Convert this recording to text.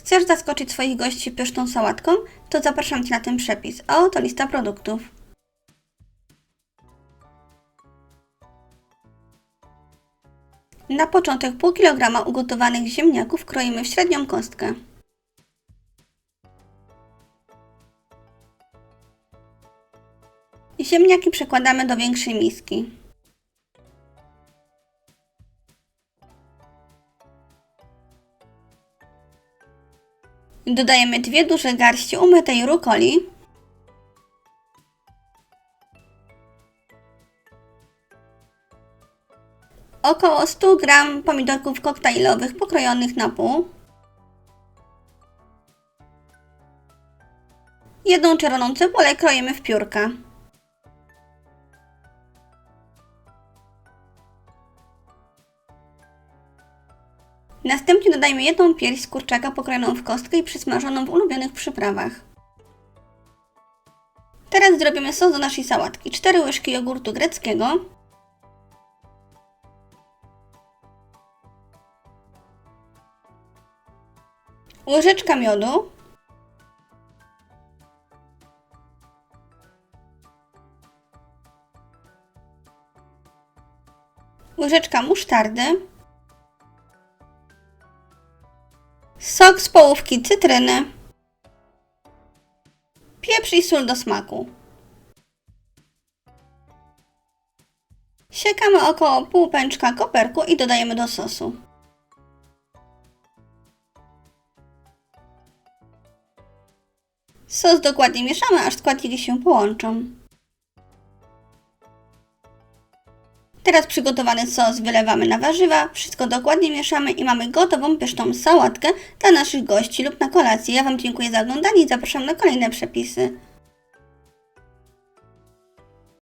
Chcesz zaskoczyć swoich gości pyszną sałatką? To zapraszam Cię na ten przepis. A oto lista produktów. Na początek pół kilograma ugotowanych ziemniaków kroimy w średnią kostkę. Ziemniaki przekładamy do większej miski. Dodajemy dwie duże garści umytej rukoli. Około 100 g pomidorków koktajlowych pokrojonych na pół. Jedną czerwoną cebulę kroimy w piórka. Następnie dodajmy jedną pierś z kurczaka pokrojoną w kostkę i przysmażoną w ulubionych przyprawach. Teraz zrobimy sos do naszej sałatki. 4 łyżki jogurtu greckiego, łyżeczka miodu, łyżeczka musztardy, sok z połówki cytryny, pieprz i sól do smaku. Siekamy około pół pęczka koperku i dodajemy do sosu. Sos dokładnie mieszamy, aż składniki się połączą. Teraz przygotowany sos wylewamy na warzywa, wszystko dokładnie mieszamy i mamy gotową pyszną sałatkę dla naszych gości lub na kolację. Ja Wam dziękuję za oglądanie i zapraszam na kolejne przepisy.